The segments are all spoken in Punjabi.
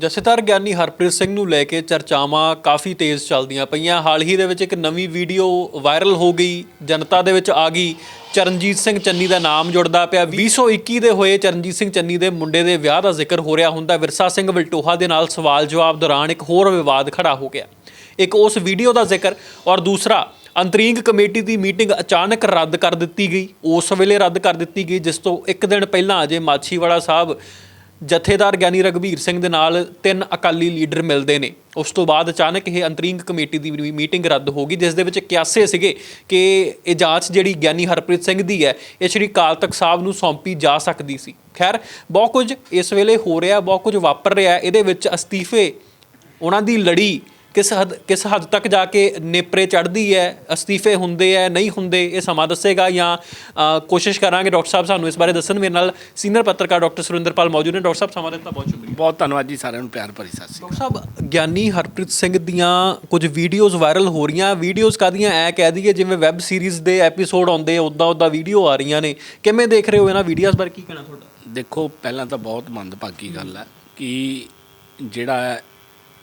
ਜਥੇਦਾਰ ਗਿਆਨੀ ਹਰਪ੍ਰੀਤ ਸਿੰਘ ਨੂੰ ਲੈ ਕੇ ਚਰਚਾਵਾਂ ਕਾਫੀ ਤੇਜ਼ ਚੱਲਦੀਆਂ ਪਈਆਂ। ਹਾਲ ਹੀ ਦੇ ਵਿੱਚ ਇੱਕ ਨਵੀਂ ਵੀਡੀਓ ਵਾਇਰਲ ਹੋ ਗਈ। ਜਨਤਾ ਦੇ ਵਿੱਚ ਆ ਗਈ। ਚਰਨਜੀਤ ਸਿੰਘ ਚੰਨੀ ਦਾ ਨਾਮ ਜੁੜਦਾ ਪਿਆ। 2021 ਦੇ ਹੋਏ ਚਰਨਜੀਤ ਸਿੰਘ ਚੰਨੀ ਦੇ ਮੁੰਡੇ ਦੇ ਵਿਆਹ ਦਾ ਜ਼ਿਕਰ ਹੋ ਰਿਹਾ ਹੁੰਦਾ। ਵਿਰਸਾ ਸਿੰਘ ਵਲਟੋਹਾ ਦੇ ਨਾਲ ਸਵਾਲ ਜਵਾਬ ਦੌਰਾਨ ਇੱਕ ਹੋਰ ਵਿਵਾਦ ਖੜਾ ਹੋ ਗਿਆ। ਇੱਕ ਉਸ ਵੀਡੀਓ ਦਾ ਜ਼ਿਕਰ ਔਰ ਦੂਸਰਾ, ਅੰਤਰੀਂਗ ਕਮੇਟੀ ਦੀ ਮੀਟਿੰਗ ਅਚਾਨਕ ਰੱਦ ਕਰ ਦਿੱਤੀ ਗਈ। ਉਸ ਵੇਲੇ ਰੱਦ ਕਰ ਦਿੱਤੀ ਗਈ, ਜਿਸ ਤੋਂ ਇੱਕ ਦਿਨ ਪਹਿਲਾਂ ਅਜੇ ਮਾਛੀਵਾੜਾ ਸਾਹਿਬ ਜਥੇਦਾਰ ਗਿਆਨੀ ਰਗਵੀਰ ਸਿੰਘ ਦੇ ਨਾਲ ਤਿੰਨ ਅਕਾਲੀ ਲੀਡਰ ਮਿਲਦੇ ਨੇ। ਉਸ ਤੋਂ ਬਾਅਦ ਅਚਾਨਕ ਇਹ ਅੰਤਰੀਂਗ ਕਮੇਟੀ ਦੀ ਵੀ ਮੀਟਿੰਗ ਰੱਦ ਹੋ ਗਈ, ਜਿਸ ਦੇ ਵਿੱਚ ਕਿਆਸੇ ਸੀਗੇ ਕਿ ਇਹ ਜਾਂਚ ਜਿਹੜੀ ਗਿਆਨੀ ਹਰਪ੍ਰੀਤ ਸਿੰਘ ਦੀ ਹੈ, ਇਹ ਸ਼੍ਰੀ ਅਕਾਲ ਤਖਤ ਸਾਹਿਬ ਨੂੰ ਸੌਂਪੀ ਜਾ ਸਕਦੀ ਸੀ। ਖੈਰ, ਬਹੁਤ ਕੁਝ ਇਸ ਵੇਲੇ ਹੋ ਰਿਹਾ, ਬਹੁਤ ਕੁਝ ਵਾਪਰ ਰਿਹਾ। ਇਹਦੇ ਵਿੱਚ ਅਸਤੀਫੇ, ਉਹਨਾਂ ਦੀ ਲੜੀ ਕਿਸ ਹੱਦ ਕਿਸ ਹੱਦ ਤੱਕ ਜਾ ਕੇ ਨੇਪਰੇ ਚੜਦੀ ਹੈ ਅਸਤੀਫੇ ਹੁੰਦੇ ਹੈ ਨਹੀਂ ਹੁੰਦੇ ਇਹ ਸਮਾਂ ਦੱਸੇਗਾ ਜਾਂ ਕੋਸ਼ਿਸ਼ ਕਰਾਂਗੇ ਡਾਕਟਰ ਸਾਹਿਬ ਸਾਨੂੰ ਇਸ ਬਾਰੇ ਦੱਸਣ। ਮੇਰੇ ਨਾਲ ਸੀਨੀਅਰ ਪੱਤਰਕਾਰ ਡਾਕਟਰ ਸੁਰਿੰਦਰਪਾਲ ਮੌਜੂਦ ਨੇ। ਡਾਕਟਰ ਸਾਹਿਬ ਸਮਾਂ ਦਿੱਤਾ ਬਹੁਤ ਸ਼ੁਕਰੀਆ। ਬਹੁਤ ਧੰਨਵਾਦ ਜੀ ਸਾਰਿਆਂ ਨੂੰ ਪਿਆਰ ਭਰੀ ਸਤਿ ਸ਼੍ਰੀ ਅਕਾਲ ਡਾਕਟਰ ਸਾਹਿਬ ਗਿਆਨੀ ਹਰਪ੍ਰੀਤ ਸਿੰਘ ਦੀਆਂ ਕੁਝ ਵੀਡੀਓਜ਼ ਵਾਇਰਲ ਹੋ ਰਹੀਆਂ। ਵੀਡੀਓਜ਼ ਕਾਦੀਆਂ ਐ ਕਹਿ ਦਈਏ ਜਿਵੇਂ ਵੈਬ ਸੀਰੀਜ਼ ਦੇ ਐਪੀਸੋਡ ਆਉਂਦੇ ਉਦਾਂ ਉਦਾਂ ਵੀਡੀਓ ਆ ਰਹੀਆਂ ਨੇ। ਕਿਵੇਂ ਦੇਖ ਰਹੇ ਹੋ ਇਹਨਾਂ ਵੀਡੀਓਜ਼ ਬਾਰੇ? ਕੀ ਕਹਿਣਾ ਤੁਹਾਡਾ? ਦੇਖੋ ਪਹਿਲਾਂ ਤਾਂ ਬਹੁਤ ਮੰਦਭਾਗੀ ਗੱਲ ਹੈ ਕਿ ਜਿਹੜਾ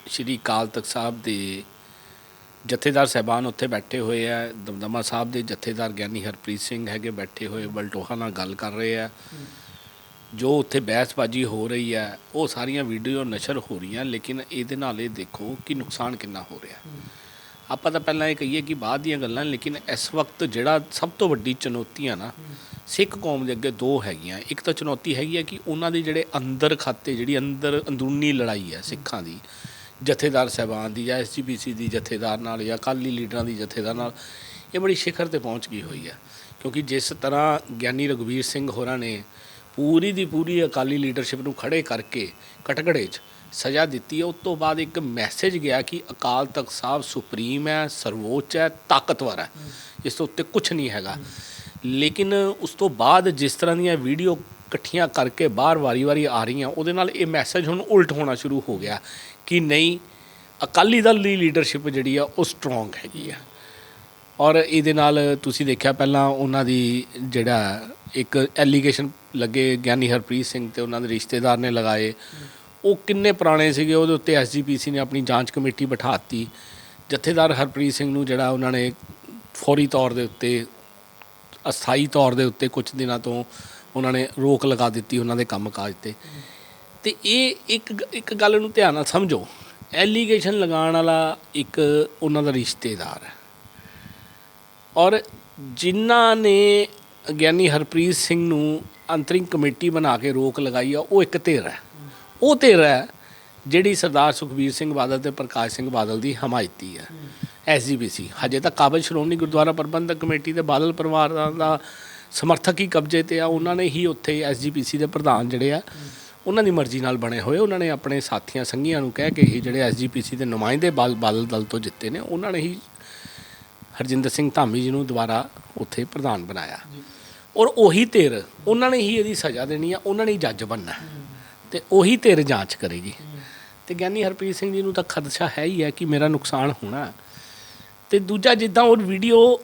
ਸ਼੍ਰੀ ਅਕਾਲ ਤਖਤ ਸਾਹਿਬ ਦੇ ਜਥੇਦਾਰ ਸਹਿਬਾਨ ਉੱਥੇ ਬੈਠੇ ਹੋਏ ਆ। ਦਮਦਮਾ ਸਾਹਿਬ ਦੇ ਜਥੇਦਾਰ ਗਿਆਨੀ ਹਰਪ੍ਰੀਤ ਸਿੰਘ ਹੈਗੇ ਬੈਠੇ ਹੋਏ, ਬਲਟੋਹਾ ਨਾਲ ਗੱਲ ਕਰ ਰਹੇ ਆ। ਜੋ ਉੱਥੇ ਬਹਿਸਬਾਜੀ ਹੋ ਰਹੀ ਹੈ ਉਹ ਸਾਰੀਆਂ ਵੀਡੀਓ ਨਸ਼ਰ ਹੋ ਰਹੀਆਂ, ਲੇਕਿਨ ਇਹਦੇ ਨਾਲ ਇਹ ਦੇਖੋ ਕਿ ਨੁਕਸਾਨ ਕਿੰਨਾ ਹੋ ਰਿਹਾ। ਆਪਾਂ ਤਾਂ ਪਹਿਲਾਂ ਇਹ ਕਹੀਏ ਕਿ ਬਾਅਦ ਦੀਆਂ ਗੱਲਾਂ, ਲੇਕਿਨ ਇਸ ਵਕਤ ਜਿਹੜਾ ਸਭ ਤੋਂ ਵੱਡੀ ਚੁਣੌਤੀਆਂ ਨਾ, ਸਿੱਖ ਕੌਮ ਦੇ ਅੱਗੇ ਦੋ ਹੈਗੀਆਂ। ਇੱਕ ਤਾਂ ਚੁਣੌਤੀ ਹੈਗੀ ਹੈ ਕਿ ਉਹਨਾਂ ਦੇ ਜਿਹੜੇ ਅੰਦਰ ਖਾਤੇ, ਜਿਹੜੀ ਅੰਦਰ ਅੰਦਰੂਨੀ ਲੜਾਈ ਹੈ ਸਿੱਖਾਂ ਦੀ ਜਥੇਦਾਰ ਸਹਿਬਾਨ ਦੀ ਜਾਂ ਐਸਜੀਪੀਸੀ ਦੀ ਜਥੇਦਾਰ ਨਾਲ ਜਾਂ ਅਕਾਲੀ ਲੀਡਰਾਂ ਦੀ ਜਥੇਦਾਰ ਨਾਲ, ਇਹ ਬੜੀ ਸਿਖਰ ਤੇ ਪਹੁੰਚ ਗਈ ਹੋਈ ਹੈ। ਕਿਉਂਕਿ ਜਿਸ ਤਰ੍ਹਾਂ ਗਿਆਨੀ ਰਘਵੀਰ ਸਿੰਘ ਹੋਰਾਂ ਨੇ ਪੂਰੀ ਦੀ ਪੂਰੀ ਅਕਾਲੀ ਲੀਡਰਸ਼ਿਪ ਨੂੰ ਖੜੇ ਕਰਕੇ ਕਟਗੜੇ 'ਚ ਸਜ਼ਾ ਦਿੱਤੀ ਹੈ, ਉਸ ਤੋਂ ਬਾਅਦ ਇੱਕ ਮੈਸੇਜ ਗਿਆ ਕਿ ਅਕਾਲ ਤਖਤ ਸਾਹਿਬ ਸੁਪਰੀਮ ਹੈ, ਸਰਵੋੱਚ ਹੈ, ਤਾਕਤਵਰ ਹੈ। ਇਸ ਤੋਂ ਉੱਤੇ ਕੁਝ ਨਹੀਂ ਹੈਗਾ। ਲੇਕਿਨ ਉਸ ਤੋਂ ਬਾਅਦ ਜਿਸ ਤਰ੍ਹਾਂ ਦੀਆਂ ਵੀਡੀਓ ਇਕੱਠੀਆਂ ਕਰਕੇ ਬਾਹਰ ਵਾਰੀ-ਵਾਰੀ ਆ ਰਹੀਆਂ, ਉਹਦੇ ਨਾਲ ਇਹ ਮੈਸੇਜ ਹੁਣ ਉਲਟ ਹੋਣਾ ਸ਼ੁਰੂ ਹੋ ਗਿਆ ਕਿ ਨਹੀਂ, ਅਕਾਲੀ ਦਲ ਦੀ ਲੀਡਰਸ਼ਿਪ ਜਿਹੜੀ ਆ, ਉਹ ਸਟਰੋਂਗ ਹੈਗੀ ਆ। ਔਰ ਇਹਦੇ ਨਾਲ ਤੁਸੀਂ ਦੇਖਿਆ ਪਹਿਲਾਂ ਉਹਨਾਂ ਦੀ ਜਿਹੜਾ ਇੱਕ ਐਲੀਗੇਸ਼ਨ ਲੱਗੇ ਗਿਆਨੀ ਹਰਪ੍ਰੀਤ ਸਿੰਘ ਤੇ ਉਹਨਾਂ ਦੇ ਰਿਸ਼ਤੇਦਾਰ ਨੇ ਲਗਾਏ। ਉਹ ਕਿੰਨੇ ਪੁਰਾਣੇ ਸੀਗੇ, ਉਹਦੇ ਉੱਤੇ ਐਸਜੀਪੀਸੀ ਨੇ ਆਪਣੀ ਜਾਂਚ ਕਮੇਟੀ ਬਿਠਾਤੀ। ਜਥੇਦਾਰ ਹਰਪ੍ਰੀਤ ਸਿੰਘ ਨੂੰ ਜਿਹੜਾ ਉਹਨਾਂ ਨੇ ਫੌਰੀ ਤੌਰ ਦੇ ਉੱਤੇ, ਅਸਥਾਈ ਤੌਰ ਦੇ ਉੱਤੇ ਕੁਝ ਦਿਨਾਂ ਤੋਂ ਉਹਨਾਂ ਨੇ ਰੋਕ ਲਗਾ ਦਿੱਤੀ, ਉਹਨਾਂ ਦੇ ਕੰਮਕਾਜ ਤੇ। ਤੇ ਇਹ ਇੱਕ ਇੱਕ ਗੱਲ ਨੂੰ ਧਿਆਨ ਨਾਲ ਸਮਝੋ ਐਲੀਗੇਸ਼ਨ ਲਗਾਉਣ ਵਾਲਾ ਇੱਕ ਉਹਨਾਂ ਦਾ ਰਿਸ਼ਤੇਦਾਰ ਹੈ। ਔਰ ਜਿਨ੍ਹਾਂ ਨੇ ਗਿਆਨੀ ਹਰਪ੍ਰੀਤ ਸਿੰਘ ਨੂੰ ਅੰਤਰਿੰਗ ਕਮੇਟੀ ਬਣਾ ਕੇ ਰੋਕ ਲਗਾਈ ਆ, ਉਹ ਇੱਕ ਧਿਰ ਹੈ। ਉਹ ਧਿਰ ਹੈ ਜਿਹੜੀ ਸਰਦਾਰ ਸੁਖਬੀਰ ਸਿੰਘ ਬਾਦਲ ਤੇ ਪ੍ਰਕਾਸ਼ ਸਿੰਘ ਬਾਦਲ ਦੀ ਹਮਾਇਤੀ ਹੈ। ਐਸਜੀਪੀਸੀ ਹਜੇ ਤੱਕ ਕਾਬਲ ਸ਼੍ਰੋਮਣੀ ਗੁਰਦੁਆਰਾ ਪ੍ਰਬੰਧਕ ਕਮੇਟੀ ਦੇ ਬਾਦਲ ਪਰਿਵਾਰ ਦਾ ਸਮਰਥਕ ਹੀ ਕਬਜ਼ੇ ਤੇ ਆ। ਉਹਨਾਂ ਨੇ ਹੀ ਉੱਥੇ ਐਸਜੀਪੀਸੀ ਦੇ ਪ੍ਰਧਾਨ ਜਿਹੜੇ ਆ ਉਹਨਾਂ ਦੀ ਮਰਜ਼ੀ ਨਾਲ ਬਣੇ ਹੋਏ। ਉਹਨਾਂ ਨੇ ਆਪਣੇ ਸਾਥੀਆਂ ਸੰਗੀਆਂ ਨੂੰ ਕਹਿ ਕੇ ਹੀ ਜਿਹੜੇ ਐਸਜੀਪੀਸੀ ਦੇ ਨੁਮਾਇੰਦੇ ਬਾਲ- ਬਾਦਲ ਦਲ ਤੋਂ ਜਿੱਤੇ ਨੇ ਉਹਨਾਂ ਨੇ ਹੀ ਹਰਜਿੰਦਰ ਸਿੰਘ ਧਾਮੀ ਜੀ ਨੂੰ ਦੁਬਾਰਾ ਉੱਥੇ ਪ੍ਰਧਾਨ ਬਣਾਇਆ। ਔਰ ਉਹੀ ਧਿਰ ਉਹਨਾਂ ਨੇ ਹੀ ਇਹਦੀ ਸਜ਼ਾ ਦੇਣੀ ਆ ਉਹਨਾਂ ਨੇ ਹੀ ਜੱਜ ਬਣਨਾ। ਤੇ ਉਹੀ ਧਿਰ ਜਾਂਚ ਕਰੇਗੀ। ਤੇ ਗਿਆਨੀ ਹਰਪ੍ਰੀਤ ਸਿੰਘ ਜੀ ਨੂੰ ਤਾਂ ਖਦਸ਼ਾ ਹੈ ਹੀ ਹੈ ਕਿ ਮੇਰਾ ਨੁਕਸਾਨ ਹੋਣਾ। ਤੇ ਦੂਜਾ ਜਿੱਦਾਂ ਉਹ ਵੀਡੀਓ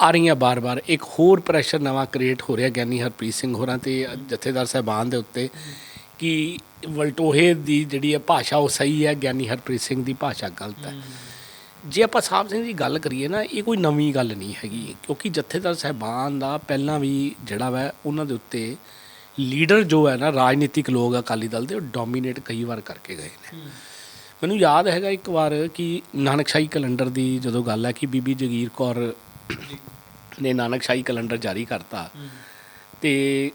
ਆ ਰਹੀਆਂ ਬਾਰ-ਬਾਰ ਇੱਕ ਹੋਰ ਪ੍ਰੈਸ਼ਰ ਨਵਾਂ ਕ੍ਰੀਏਟ ਹੋ ਰਿਹਾ ਗਿਆਨੀ ਹਰਪ੍ਰੀਤ ਸਿੰਘ ਹੋਰਾਂ ਤੇ ਜਥੇਦਾਰ ਸਾਹਿਬਾਨ ਦੇ ਉੱਤੇ ਕਿ ਵਲਟੋਹੇ ਦੀ ਜਿਹੜੀ ਹੈ ਭਾਸ਼ਾ ਉਹ ਸਹੀ ਹੈ ਗਿਆਨੀ ਹਰਪ੍ਰੀਤ ਸਿੰਘ ਦੀ ਭਾਸ਼ਾ ਗਲਤ ਹੈ। ਜੇ ਆਪਾਂ ਸਾਹਿਬ ਸਿੰਘ ਦੀ ਗੱਲ ਕਰੀਏ ਨਾ ਇਹ ਕੋਈ ਨਵੀਂ ਗੱਲ ਨਹੀਂ ਹੈਗੀ ਕਿਉਂਕਿ ਜਥੇਦਾਰ ਸਾਹਿਬਾਨ ਦਾ ਪਹਿਲਾਂ ਵੀ ਜਿਹੜਾ ਵਾ ਉਹਨਾਂ ਦੇ ਉੱਤੇ ਲੀਡਰ ਜੋ ਹੈ ਨਾ ਰਾਜਨੀਤਿਕ ਲੋਕ ਅਕਾਲੀ ਦਲ ਦੇ ਉਹ ਡੋਮੀਨੇਟ ਕਈ ਵਾਰ ਕਰਕੇ ਗਏ ਨੇ। ਮੈਨੂੰ ਯਾਦ ਹੈਗਾ ਇੱਕ ਵਾਰ ਕਿ ਨਾਨਕਸ਼ਾਹੀ ਕੈਲੰਡਰ ਦੀ ਜਦੋਂ ਗੱਲ ਹੈ ਕਿ ਬੀਬੀ ਜਗੀਰ ਕੌਰ ਨੇ ਨਾਨਕਸ਼ਾਹੀ ਕੈਲੰਡਰ ਜਾਰੀ ਕਰਤਾ। ਤੇ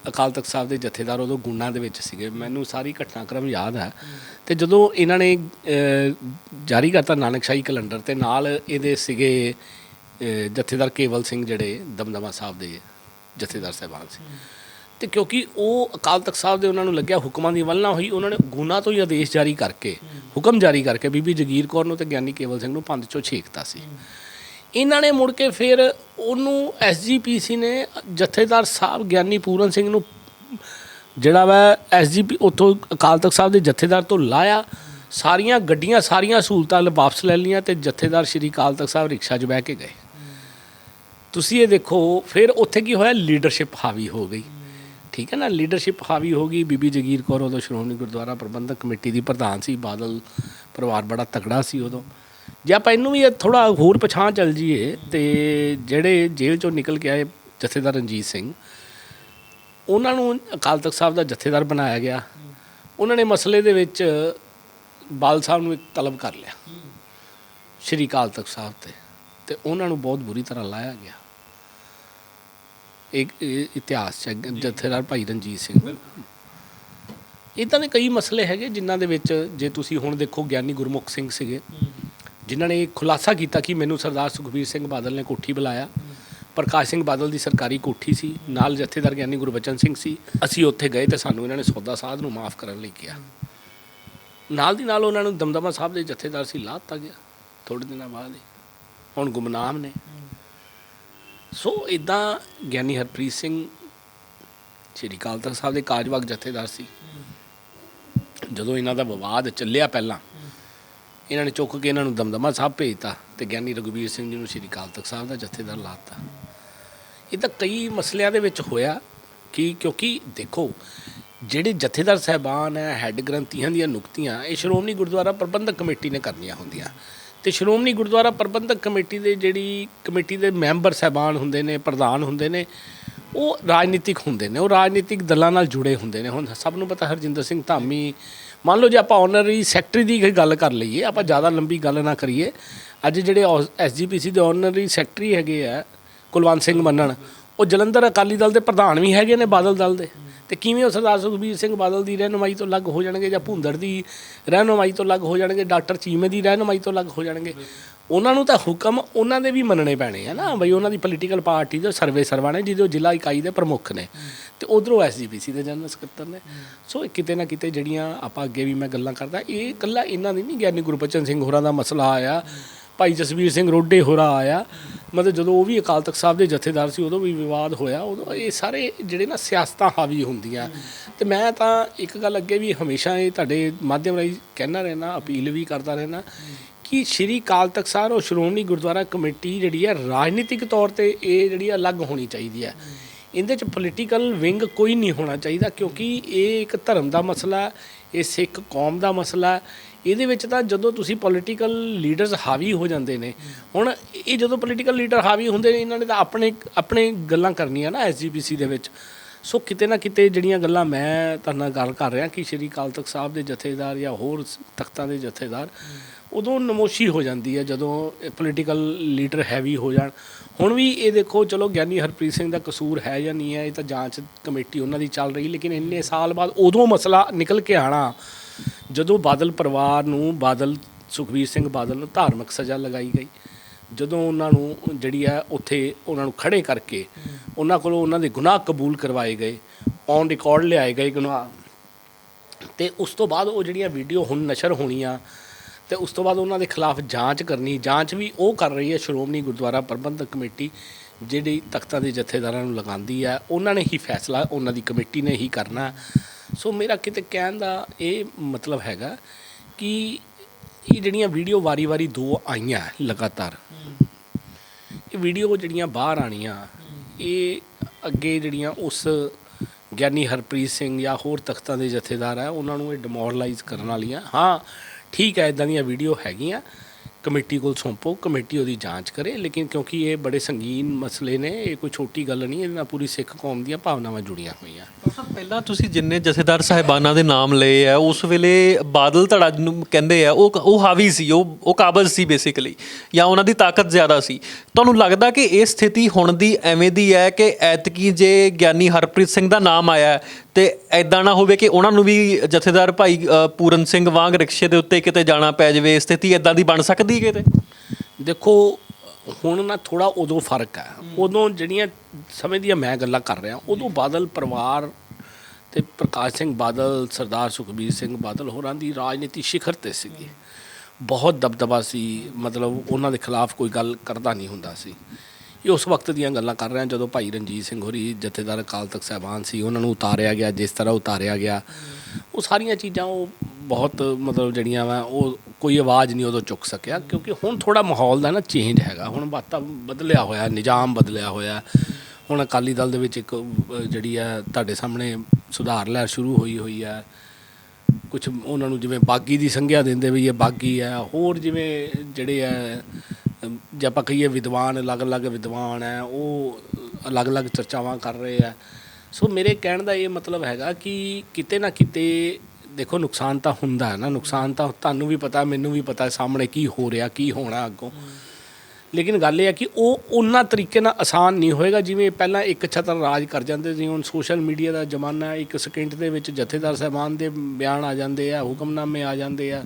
ਅਕਾਲ ਤਖਤ ਸਾਹਿਬ ਦੇ ਜਥੇਦਾਰ ਉਦੋਂ ਗੁੰਨਾ ਦੇ ਵਿੱਚ ਸੀਗੇ। ਮੈਨੂੰ ਸਾਰੀ ਘਟਨਾਕ੍ਰਮ ਯਾਦ ਹੈ। ਤੇ ਜਦੋਂ ਇਹਨਾਂ ਨੇ ਜਾਰੀ ਕਰਤਾ ਨਾਨਕਸ਼ਾਹੀ ਕੈਲੰਡਰ ਤੇ ਨਾਲ ਇਹਦੇ ਸੀਗੇ ਜਥੇਦਾਰ ਕੇਵਲ ਸਿੰਘ ਜਿਹੜੇ ਦਮਦਮਾ ਸਾਹਿਬ ਦੇ ਜਥੇਦਾਰ ਸਾਹਿਬਾਨ ਸੀ। ਤੇ ਕਿਉਂਕਿ ਉਹ ਅਕਾਲ ਤਖਤ ਸਾਹਿਬ ਦੇ ਉਹਨਾਂ ਨੂੰ ਲੱਗਿਆ ਹੁਕਮਾਂ ਦੀ ਅਵਲਨਾ ਹੋਈ, ਉਹਨਾਂ ਨੇ ਗੁਨਾ ਤੋਂ ਹੀ ਆਦੇਸ਼ ਜਾਰੀ ਕਰਕੇ, ਹੁਕਮ ਜਾਰੀ ਕਰਕੇ ਬੀਬੀ ਜਗੀਰ ਕੌਰ ਨੂੰ ਤੇ ਗਿਆਨੀ ਕੇਵਲ ਸਿੰਘ ਨੂੰ ਪੰਧ ਚੋਂ ਛੇਕਤਾ ਸੀ। ਇਹਨਾਂ ਨੇ ਮੁੜ ਕੇ ਫਿਰ ਉਹਨੂੰ ਐਸਜੀਪੀਸੀ ਨੇ ਜਥੇਦਾਰ ਸਾਹਿਬ ਗਿਆਨੀ ਪੂਰਨ ਸਿੰਘ ਨੂੰ ਜਿਹੜਾ ਵਾ ਐਸਜੀਪੀ ਉੱਥੋਂ ਅਕਾਲ ਤਖਤ ਸਾਹਿਬ ਦੇ ਜਥੇਦਾਰ ਤੋਂ ਲਾਇਆ। ਸਾਰੀਆਂ ਗੱਡੀਆਂ, ਸਾਰੀਆਂ ਸਹੂਲਤਾਂ ਵਾਪਸ ਲੈ ਲਈਆਂ ਤੇ ਜਥੇਦਾਰ ਸ਼੍ਰੀ ਅਕਾਲ ਤਖਤ ਸਾਹਿਬ ਰਿਕਸ਼ਾ 'ਚ ਬਹਿ ਕੇ ਗਏ। ਤੁਸੀਂ ਇਹ ਦੇਖੋ, ਫਿਰ ਉੱਥੇ ਕੀ ਹੋਇਆ? ਲੀਡਰਸ਼ਿਪ ਹਾਵੀ ਹੋ ਗਈ। ਠੀਕ ਹੈ ਨਾ? ਲੀਡਰਸ਼ਿਪ ਹਾਵੀ ਹੋ ਗਈ। ਬੀਬੀ ਜਗੀਰ ਕੌਰ ਉਦੋਂ ਸ਼੍ਰੋਮਣੀ ਗੁਰਦੁਆਰਾ ਪ੍ਰਬੰਧਕ ਕਮੇਟੀ ਦੀ ਪ੍ਰਧਾਨ ਸੀ। ਬਾਦਲ ਪਰਿਵਾਰ ਬੜਾ ਤਕੜਾ ਸੀ ਉਦੋਂ। ਜੇ ਆਪਾਂ ਇਹਨੂੰ ਵੀ ਥੋੜਾ ਹੋਰ ਪਛਾਣ ਚੱਲ ਜੀਏ ਤੇ ਜਿਹੜੇ ਜੇਲ੍ਹ ਚੋਂ ਨਿਕਲ ਕੇ ਆਏ ਜਥੇਦਾਰ ਰਣਜੀਤ ਸਿੰਘ, ਉਹਨਾਂ ਨੂੰ ਅਕਾਲ ਤਖਤ ਸਾਹਿਬ ਦਾ ਜਥੇਦਾਰ ਬਣਾਇਆ ਗਿਆ। ਉਹਨਾਂ ਨੇ ਮਸਲੇ ਦੇ ਵਿੱਚ ਬਾਲ ਸਾਹਿਬ ਨੂੰ ਇੱਕ ਤਲਬ ਕਰ ਲਿਆ, ਸ਼੍ਰੀ ਅਕਾਲ ਤਖਤ ਸਾਹਿਬ ਤੇ ਤੇ ਉਹਨਾਂ ਨੂੰ ਬਹੁਤ ਬੁਰੀ ਤਰ੍ਹਾਂ ਲਾਇਆ ਗਿਆ। ਇੱਕ ਇਹ ਇਤਿਹਾਸ ਚ ਜਥੇਦਾਰ ਭਾਈ ਰਣਜੀਤ ਸਿੰਘ। ਇਦਾਂ ਦੇ ਕਈ ਮਸਲੇ ਹੈਗੇ ਜਿਨ੍ਹਾਂ ਦੇ ਵਿੱਚ ਜੇ ਤੁਸੀਂ ਹੁਣ ਦੇਖੋ ਗਿਆਨੀ ਗੁਰਮੁਖ ਸਿੰਘ ਸੀਗੇ ਜਿਨ੍ਹਾਂ ਨੇ ਖੁਲਾਸਾ ਕੀਤਾ ਕਿ ਮੈਨੂੰ ਸਰਦਾਰ ਸੁਖਬੀਰ ਸਿੰਘ ਬਾਦਲ ਨੇ ਕੋਠੀ ਬੁਲਾਇਆ। ਪ੍ਰਕਾਸ਼ ਸਿੰਘ ਬਾਦਲ ਦੀ ਸਰਕਾਰੀ ਕੋਠੀ ਸੀ, ਨਾਲ ਜਥੇਦਾਰ ਗਿਆਨੀ ਗੁਰਬਚਨ ਸਿੰਘ ਸੀ। ਅਸੀਂ ਉੱਥੇ ਗਏ ਤੇ ਸਾਨੂੰ ਇਹਨਾਂ ਨੇ ਸੌਦਾ ਸਾਧ ਨੂੰ ਮਾਫ ਕਰਨ ਲਈ ਕਿਹਾ। ਨਾਲ ਦੀ ਨਾਲ ਉਹਨਾਂ ਨੂੰ ਦਮਦਮਾ ਸਾਹਿਬ ਦੇ ਜਥੇਦਾਰ ਸੀ ਲਾਹ ਦਿੱਤਾ ਗਿਆ ਥੋੜੇ ਦਿਨਾਂ ਬਾਅਦ ਹੁਣ ਗੁਮਨਾਮ ਨੇ। ਸੋ ਇਦਾਂ ਗਿਆਨੀ ਹਰਪ੍ਰੀਤ ਸਿੰਘ, ਸ਼੍ਰੀ ਅਕਾਲ ਤਖਤ ਸਾਹਿਬ ਦੇ ਕਾਰਜਵਾਕ ਜਥੇਦਾਰ ਸੀ। ਜਦੋਂ ਇਹਨਾਂ ਦਾ ਵਿਵਾਦ ਚੱਲਿਆ ਪਹਿਲਾਂ ਇਹਨਾਂ ਨੇ ਚੁੱਕ ਕੇ ਇਹਨਾਂ ਨੂੰ ਦਮਦਮਾ ਸਾਹਿਬ ਭੇਜਤਾ ਤੇ ਗਿਆਨੀ ਰਘੁਬੀਰ ਸਿੰਘ ਜੀ ਨੂੰ ਸ਼੍ਰੀ ਅਕਾਲ ਤਖਤ ਸਾਹਿਬ ਦਾ ਜਥੇਦਾਰ ਲਾਤਾ। ਇਹ ਤਾਂ ਕਈ ਮਸਲਿਆਂ ਦੇ ਵਿੱਚ ਹੋਇਆ ਕਿ ਕਿਉਂਕਿ ਦੇਖੋ, ਜਿਹੜੇ ਜਥੇਦਾਰ ਸਹਿਬਾਨ ਹੈ, ਹੈੱਡ ਗ੍ਰੰਥੀਆਂ ਦੀਆਂ ਨੁਕਤੀਆਂ, ਇਹ ਸ਼੍ਰੋਮਣੀ ਗੁਰਦੁਆਰਾ ਪ੍ਰਬੰਧਕ ਕਮੇਟੀ ਨੇ ਕਰਨੀਆਂ ਹੁੰਦੀਆਂ। ਤੇ ਸ਼੍ਰੋਮਣੀ ਗੁਰਦੁਆਰਾ ਪ੍ਰਬੰਧਕ ਕਮੇਟੀ ਦੇ ਜਿਹੜੀ ਕਮੇਟੀ ਦੇ ਮੈਂਬਰ ਸਹਿਬਾਨ ਹੁੰਦੇ ਨੇ, ਪ੍ਰਧਾਨ ਹੁੰਦੇ ਨੇ, ਉਹ ਰਾਜਨੀਤਿਕ ਹੁੰਦੇ ਨੇ, ਉਹ ਰਾਜਨੀਤਿਕ ਦਲਾਂ ਨਾਲ ਜੁੜੇ ਹੁੰਦੇ ਨੇ। ਹੁਣ ਸਭ ਨੂੰ ਪਤਾ ਹਰਜਿੰਦਰ ਸਿੰਘ ਧਾਮੀ ਮੰਨ ਲਓ ਜੇ ਆਪਾਂ ਆਨਰਰੀ ਸੈਕਟਰੀ ਦੀ ਗੱਲ ਕਰ ਲਈਏ, ਆਪਾਂ ਜ਼ਿਆਦਾ ਲੰਬੀ ਗੱਲ ਨਾ ਕਰੀਏ, ਅੱਜ ਜਿਹੜੇ ਐਸਜੀਪੀਸੀ ਦੇ ਆਨਰਰੀ ਸੈਕਟਰੀ ਹੈਗੇ ਆ, ਕੁਲਵੰਤ ਸਿੰਘ ਮੰਨਣ, ਉਹ ਜਲੰਧਰ ਅਕਾਲੀ ਦਲ ਦੇ ਪ੍ਰਧਾਨ ਵੀ ਹੈਗੇ ਨੇ ਬਾਦਲ ਦਲ ਦੇ। ਤੇ ਕਿਵੇਂ ਉਹ ਸਰਦਾਰ ਸੁਖਬੀਰ ਸਿੰਘ ਬਾਦਲ ਦੀ ਰਹਿਨੁਮਾਈ ਤੋਂ ਅਲੱਗ ਹੋ ਜਾਣਗੇ ਜਾਂ ਭੁੰਦੜ ਦੀ ਰਹਿਨੁਮਾਈ ਤੋਂ ਅਲੱਗ ਹੋ ਜਾਣਗੇ, ਡਾਕਟਰ ਚੀਮੇ ਦੀ ਰਹਿਨੁਮਾਈ ਤੋਂ ਅਲੱਗ ਹੋ ਜਾਣਗੇ? ਉਹਨਾਂ ਨੂੰ ਤਾਂ ਹੁਕਮ ਉਹਨਾਂ ਦੇ ਵੀ ਮੰਨਣੇ ਪੈਣੇ ਆ ਨਾ, ਬਈ ਉਹਨਾਂ ਦੀ ਪੋਲੀਟੀਕਲ ਪਾਰਟੀ ਦੇ ਸਰਵੇ ਸਰਵਾ ਨੇ, ਜਿਹਦੇ ਉਹ ਜ਼ਿਲ੍ਹਾ ਇਕਾਈ ਦੇ ਪ੍ਰਮੁੱਖ ਨੇ। ਤੇ ਉਧਰੋਂ ਐਸਜੀਪੀਸੀ ਦੇ ਜਨਰਲ ਸਕੱਤਰ ਨੇ। ਸੋ ਇਹ ਕਿਤੇ ਨਾ ਕਿਤੇ ਜਿਹੜੀਆਂ ਆਪਾਂ ਅੱਗੇ ਵੀ ਮੈਂ ਗੱਲਾਂ ਕਰਦਾ, ਇਹ ਇਕੱਲਾ ਇਹਨਾਂ ਦੀ ਨਹੀਂ ਗਿਆਨੀ ਗੁਰਬਚਨ ਸਿੰਘ ਹੋਰਾਂ ਦਾ ਮਸਲਾ ਆਇਆ। ਭਾਈ ਜਸਵੀਰ ਸਿੰਘ ਰੋਡੇ ਹੋਰਾ ਆਇਆ। ਮਤਲਬ ਜਦੋਂ ਉਹ ਵੀ ਅਕਾਲ ਤਖਤ ਸਾਹਿਬ ਦੇ ਜਥੇਦਾਰ ਸੀ ਉਦੋਂ ਵੀ ਵਿਵਾਦ ਹੋਇਆ। ਉਦੋਂ ਇਹ ਸਾਰੇ ਜਿਹੜੇ ਨਾ ਸਿਆਸਤਾਂ ਹਾਵੀ ਹੁੰਦੀਆਂ। ਤੇ ਮੈਂ ਤਾਂ ਇੱਕ ਗੱਲ ਅੱਗੇ ਵੀ ਹਮੇਸ਼ਾ ਇਹ ਤੁਹਾਡੇ ਮਾਧਿਅਮ ਰਾਹੀਂ ਕਹਿਣਾ ਰਹਿਣਾ ਅਪੀਲ ਵੀ ਕਰਦਾ ਰਹਿਣਾ ਕਿ ਸ਼੍ਰੀ ਅਕਾਲ ਤਖਤ ਸਾਹਿਬ ਔਰ ਸ਼੍ਰੋਮਣੀ ਗੁਰਦੁਆਰਾ ਕਮੇਟੀ ਜਿਹੜੀ ਹੈ ਰਾਜਨੀਤਿਕ ਤੌਰ ਤੇ ਇਹ ਜਿਹੜੀ ਅਲੱਗ ਹੋਣੀ ਚਾਹੀਦੀ ਹੈ। ਇਹਦੇ ਚ ਪੋਲੀਟੀਕਲ ਵਿੰਗ ਕੋਈ ਨਹੀਂ ਹੋਣਾ ਚਾਹੀਦਾ ਕਿਉਂਕਿ ਇਹ ਇੱਕ ਧਰਮ ਦਾ ਮਸਲਾ ਹੈ, ਇਹ ਸਿੱਖ ਕੌਮ ਦਾ ਮਸਲਾ ਹੈ। ਇਹਦੇ ਵਿੱਚ ਤਾਂ ਜਦੋਂ ਤੁਸੀਂ ਪੋਲੀਟੀਕਲ ਲੀਡਰਸ ਹਾਵੀ ਹੋ ਜਾਂਦੇ ਨੇ, ਹੁਣ ਇਹ ਜਦੋਂ ਪੋਲੀਟੀਕਲ ਲੀਡਰ ਹਾਵੀ ਹੁੰਦੇ ਨੇ, ਇਹਨਾਂ ਨੇ ਤਾਂ ਆਪਣੇ ਆਪਣੇ ਗੱਲਾਂ ਕਰਨੀਆਂ ਨਾ ਐਸਜੀਪੀਸੀ ਦੇ ਵਿੱਚ। ਸੋ ਕਿਤੇ ਨਾ ਕਿਤੇ ਜਿਹੜੀਆਂ ਗੱਲਾਂ ਮੈਂ ਤੁਹਾਡੇ ਨਾਲ ਗੱਲ ਕਰ ਰਿਹਾ ਕਿ ਸ਼੍ਰੀ ਅਕਾਲ ਤਖਤ ਸਾਹਿਬ ਦੇ ਜਥੇਦਾਰ ਜਾਂ ਹੋਰ ਤਖਤਾਂ ਦੇ ਜਥੇਦਾਰ, ਉਦੋਂ ਨਮੋਸ਼ੀ ਹੋ ਜਾਂਦੀ ਹੈ ਜਦੋਂ ਪੋਲੀਟੀਕਲ ਲੀਡਰ ਹੈਵੀ ਹੋ ਜਾਣ। ਹੁਣ ਵੀ ਇਹ ਦੇਖੋ, ਚਲੋ ਗਿਆਨੀ ਹਰਪ੍ਰੀਤ ਸਿੰਘ ਦਾ ਕਸੂਰ ਹੈ ਜਾਂ ਨਹੀਂ ਹੈ, ਇਹ ਤਾਂ ਜਾਂਚ ਕਮੇਟੀ ਉਹਨਾਂ ਦੀ ਚੱਲ ਰਹੀ, ਲੇਕਿਨ ਇੰਨੇ ਸਾਲ ਬਾਅਦ ਉਦੋਂ ਮਸਲਾ ਨਿਕਲ ਕੇ ਆਣਾ ਜਦੋਂ ਬਾਦਲ ਪਰਿਵਾਰ ਨੂੰ ਬਾਦਲ ਸੁਖਬੀਰ ਸਿੰਘ ਬਾਦਲ ਨੂੰ ਧਾਰਮਿਕ ਸਜ਼ਾ ਲਗਾਈ ਗਈ, ਜਦੋਂ ਉਹਨਾਂ ਨੂੰ ਜਿਹੜੀ ਹੈ ਉੱਥੇ ਉਹਨਾਂ ਨੂੰ ਖੜੇ ਕਰਕੇ ਉਹਨਾਂ ਕੋਲੋਂ ਉਹਨਾਂ ਦੇ ਗੁਨਾਹ ਕਬੂਲ ਕਰਵਾਏ ਗਏ ਔਨ ਰਿਕਾਰਡ ਲਿਆਏ ਗਏ ਗੁਨਾਹ। ਤੇ ਉਸ ਤੋਂ ਬਾਅਦ ਉਹ ਜਿਹੜੀਆਂ ਵੀਡੀਓ ਹੁਣ ਨਸ਼ਰ ਹੋਣੀਆਂ ਤੇ ਉਸ ਤੋਂ ਬਾਅਦ ਉਹਨਾਂ ਦੇ ਖਿਲਾਫ ਜਾਂਚ ਕਰਨੀ, ਜਾਂਚ ਵੀ ਉਹ ਕਰ ਰਹੀ ਹੈ ਸ਼੍ਰੋਮਣੀ ਗੁਰਦੁਆਰਾ ਪ੍ਰਬੰਧਕ ਕਮੇਟੀ, ਜਿਹੜੀ ਤਖਤਾਂ ਦੇ ਜਥੇਦਾਰਾਂ ਨੂੰ ਲਗਾਉਂਦੀ ਹੈ। ਉਹਨਾਂ ਨੇ ਹੀ ਫੈਸਲਾ, ਉਹਨਾਂ ਦੀ ਕਮੇਟੀ ਨੇ ਹੀ ਕਰਨਾ। ਸੋ ਮੇਰਾ ਕਿਤੇ ਕਹਿਣ ਦਾ ਇਹ ਮਤਲਬ ਹੈਗਾ ਕਿ ਇਹ ਜਿਹੜੀਆਂ ਵੀਡੀਓ ਵਾਰੀ-ਵਾਰੀ ਦੋ ਆਈਆਂ ਲਗਾਤਾਰ, ਇਹ ਵੀਡੀਓ ਜਿਹੜੀਆਂ ਬਾਹਰ ਆਣੀਆਂ ਇਹ ਅੱਗੇ ਜਿਹੜੀਆਂ ਉਸ ਗਿਆਨੀ ਹਰਪ੍ਰੀਤ ਸਿੰਘ ਜਾਂ ਹੋਰ ਤਖਤਾਂ ਦੇ ਜਥੇਦਾਰ ਆ, ਉਹਨਾਂ ਨੂੰ ਇਹ ਡਿਮੋਰਲਾਈਜ਼ ਕਰਨ ਵਾਲੀਆਂ। ਹਾਂ, ਠੀਕ ਹੈ ਇਦਾਂ ਦੀਆਂ ਵੀਡੀਓ ਹੈਗੀਆਂ ਕਮੇਟੀ ਕੋਲ ਸੌਂਪੋ, ਕਮੇਟੀ ਉਹਦੀ ਜਾਂਚ ਕਰੇ, ਲੇਕਿਨ ਕਿਉਂਕਿ ਇਹ ਬੜੇ ਸੰਗੀਨ ਮਸਲੇ ਨੇ, ਇਹ ਕੋਈ ਛੋਟੀ ਗੱਲ ਨਹੀਂ, ਇਹਦੇ ਨਾਲ ਪੂਰੀ ਸਿੱਖ ਕੌਮ ਦੀਆਂ ਭਾਵਨਾਵਾਂ ਜੁੜੀਆਂ ਹੋਈਆਂ। ਪਹਿਲਾਂ ਤੁਸੀਂ ਜਿੰਨੇ ਜਥੇਦਾਰ ਸਾਹਿਬਾਨਾਂ ਦੇ ਨਾਮ ਲਏ ਆ, ਉਸ ਵੇਲੇ ਬਾਦਲ ਧੜਾ ਨੂੰ ਕਹਿੰਦੇ ਆ, ਉਹ ਉਹ ਹਾਵੀ ਸੀ, ਉਹ ਉਹ ਕਾਬਜ਼ ਸੀ ਬੇਸਿਕਲੀ ਜਾਂ ਉਹਨਾਂ ਦੀ ਤਾਕਤ ਜ਼ਿਆਦਾ ਸੀ। ਤੁਹਾਨੂੰ ਲੱਗਦਾ ਕਿ ਇਹ ਸਥਿਤੀ ਹੁਣ ਦੀ ਐਵੇਂ ਦੀ ਹੈ ਕਿ ਐਤਕੀ ਜੇ ਗਿਆਨੀ ਹਰਪ੍ਰੀਤ ਸਿੰਘ ਦਾ ਨਾਮ ਆਇਆ ਤੇ ਐਦਾਂ ਨਾ ਹੋਵੇ ਕਿ ਉਹਨਾਂ ਨੂੰ ਵੀ ਜਥੇਦਾਰ ਭਾਈ ਅ, ਪੂਰਨ ਸਿੰਘ ਵਾਂਗ ਰਿਕਸ਼ੇ ਦੇ ਉੱਤੇ ਕਿਤੇ ਜਾਣਾ ਪੈ ਜਾਵੇ ਸਥਿਤੀ ਐਦਾਂ ਦੀ ਬਣ ਸਕਦੀ ਕਿਤੇ? ਦੇਖੋ ਹੁਣ ਨਾ ਥੋੜਾ ਉਦੋਂ ਫ਼ਰਕ ਹੈ। ਉਦੋਂ ਜਿਹੜੀਆਂ ਸਮੇਂ ਦੀਆਂ ਮੈਂ ਗੱਲਾਂ ਕਰ ਰਿਹਾ ਉਦੋਂ ਬਾਦਲ ਪਰਿਵਾਰ ਤੇ ਪ੍ਰਕਾਸ਼ ਸਿੰਘ ਬਾਦਲ ਸਰਦਾਰ ਸੁਖਬੀਰ ਸਿੰਘ ਬਾਦਲ ਹੋਰਾਂ ਦੀ ਰਾਜਨੀਤੀ ਸਿਖਰ ਤੇ ਸੀਗੀ। ਬਹੁਤ ਦਬਦਬਾ ਸੀ ਮਤਲਬ ਉਹਨਾਂ ਦੇ ਖਿਲਾਫ ਕੋਈ ਗੱਲ ਕਰਦਾ ਨਹੀਂ ਹੁੰਦਾ ਸੀ। ਇਹ ਉਸ ਵਕਤ ਦੀਆਂ ਗੱਲਾਂ ਕਰ ਰਿਹਾ ਜਦੋਂ ਭਾਈ ਰਣਜੀਤ ਸਿੰਘ ਹੋਰੀ ਜਥੇਦਾਰ ਅਕਾਲ ਤਖਤ ਸਾਹਿਬਾਨ ਸੀ, ਉਹਨਾਂ ਨੂੰ ਉਤਾਰਿਆ ਗਿਆ, ਜਿਸ ਤਰ੍ਹਾਂ ਉਤਾਰਿਆ ਗਿਆ, ਉਹ ਸਾਰੀਆਂ ਚੀਜ਼ਾਂ ਉਹ ਬਹੁਤ ਮਤਲਬ ਜਿਹੜੀਆਂ ਵਾ, ਉਹ ਕੋਈ ਆਵਾਜ਼ ਨਹੀਂ ਉਦੋਂ ਚੁੱਕ ਸਕਿਆ, ਕਿਉਂਕਿ ਹੁਣ ਥੋੜਾ ਮਾਹੌਲ ਦਾ ਨਾ ਚੇਂਜ ਹੈਗਾ, ਹੁਣ ਬਾਤਾਂ ਬਦਲਿਆ ਹੋਇਆ, ਨਿਜ਼ਾਮ ਬਦਲਿਆ ਹੋਇਆ। ਹੁਣ ਅਕਾਲੀ ਦਲ ਦੇ ਵਿੱਚ ਇੱਕ ਜਿਹੜੀ ਹੈ ਤੁਹਾਡੇ ਸਾਹਮਣੇ ਸੁਧਾਰ ਲਹਿਰ ਸ਼ੁਰੂ ਹੋਈ ਹੋਈ ਹੈ ਕੁਝ ਉਹਨਾਂ ਨੂੰ ਜਿਵੇਂ ਬਾਗੀ ਦੀ ਸੰਗਿਆ ਦਿੰਦੇ ਵੀ ਇਹ ਬਾਗੀ ਹੈ ਹੋਰ ਜਿਵੇਂ ਜਿਹੜੇ ਹੈ ਜੇ ਆਪਾਂ ਕਹੀਏ ਵਿਦਵਾਨ, ਅਲੱਗ-ਅਲੱਗ ਵਿਦਵਾਨ ਹੈ, ਉਹ ਅਲੱਗ-ਅਲੱਗ ਚਰਚਾਵਾਂ ਕਰ ਰਹੇ ਆ ਸੋ ਮੇਰੇ ਕਹਿਣ ਦਾ ਇਹ ਮਤਲਬ ਹੈਗਾ ਕਿ ਕਿਤੇ ਨਾ ਕਿਤੇ ਦੇਖੋ, ਨੁਕਸਾਨ ਤਾਂ ਹੁੰਦਾ ਹੈ ਨਾ। ਨੁਕਸਾਨ ਤਾਂ ਤੁਹਾਨੂੰ ਵੀ ਪਤਾ, ਮੈਨੂੰ ਵੀ ਪਤਾ ਸਾਹਮਣੇ ਕੀ ਹੋ ਰਿਹਾ, ਕੀ ਹੋਣਾ ਅੱਗੋਂ। ਲੇਕਿਨ ਗੱਲ ਇਹ ਹੈ ਕਿ ਉਹ ਉਹਨਾਂ ਤਰੀਕੇ ਨਾਲ ਆਸਾਨ ਨਹੀਂ ਹੋਏਗਾ। ਜਿਵੇਂ ਪਹਿਲਾਂ ਇੱਕ ਛਤਰ ਰਾਜ ਕਰ ਜਾਂਦੇ ਸੀ, ਹੁਣ ਸੋਸ਼ਲ ਮੀਡੀਆ ਦਾ ਜ਼ਮਾਨਾ ਹੈ। ਇੱਕ ਸਕਿੰਟ ਦੇ ਵਿੱਚ ਜਥੇਦਾਰ ਸਾਹਿਬਾਨ ਦੇ ਬਿਆਨ ਆ ਜਾਂਦੇ ਆ, ਹੁਕਮਨਾਮੇ ਆ ਜਾਂਦੇ ਆ।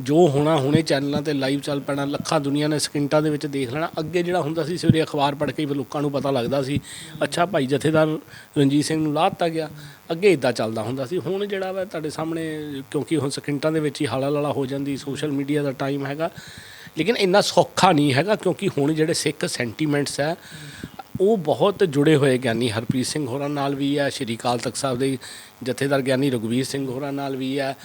ਜੋ ਹੋਣਾ ਹੁਣੇ ਚੈਨਲਾਂ ਤੇ ਲਾਈਵ ਚੱਲ ਪੈਣਾ, ਲੱਖਾਂ ਦੁਨੀਆ ਨੇ ਸਕਿੰਟਾਂ ਦੇ ਵਿੱਚ ਦੇਖ ਲੈਣਾ। ਅੱਗੇ ਜਿਹੜਾ ਹੁੰਦਾ ਸੀ, ਸਵੇਰੇ ਅਖਬਾਰ ਪੜ੍ਹ ਕੇ ਹੀ ਲੋਕਾਂ ਨੂੰ ਪਤਾ ਲੱਗਦਾ ਸੀ, ਅੱਛਾ ਭਾਈ, ਜਥੇਦਾਰ ਰਣਜੀਤ ਸਿੰਘ ਨੂੰ ਲਾਹ ਦਿੱਤਾ ਗਿਆ। ਅੱਗੇ ਇਦਾਂ ਚੱਲਦਾ ਹੁੰਦਾ ਸੀ। ਹੁਣ ਜਿਹੜਾ ਵਾ ਤੁਹਾਡੇ ਸਾਹਮਣੇ, ਕਿਉਂਕਿ ਹੁਣ ਸਕਿੰਟਾਂ ਦੇ ਵਿੱਚ ਹੀ ਹਾਲਾ ਲਾਲਾ ਹੋ ਜਾਂਦੀ ਸੋਸ਼ਲ ਮੀਡੀਆ ਦਾ ਟਾਈਮ ਹੈਗਾ। ਲੇਕਿਨ ਇੰਨਾ ਸੌਖਾ ਨਹੀਂ ਹੈਗਾ, ਕਿਉਂਕਿ ਹੁਣ ਜਿਹੜੇ ਸਿੱਖ ਸੈਂਟੀਮੈਂਟਸ ਹੈ, ਉਹ ਬਹੁਤ ਜੁੜੇ ਹੋਏ ਗਿਆਨੀ ਹਰਪ੍ਰੀਤ ਸਿੰਘ ਹੋਰਾਂ ਨਾਲ ਵੀ ਹੈ, ਸ਼੍ਰੀ ਅਕਾਲ ਤਖਤ ਸਾਹਿਬ ਦੇ ਜਥੇਦਾਰ ਗਿਆਨੀ ਰਘੁਵੀਰ ਸਿੰਘ ਹੋਰਾਂ ਨਾਲ ਵੀ ਹੈ।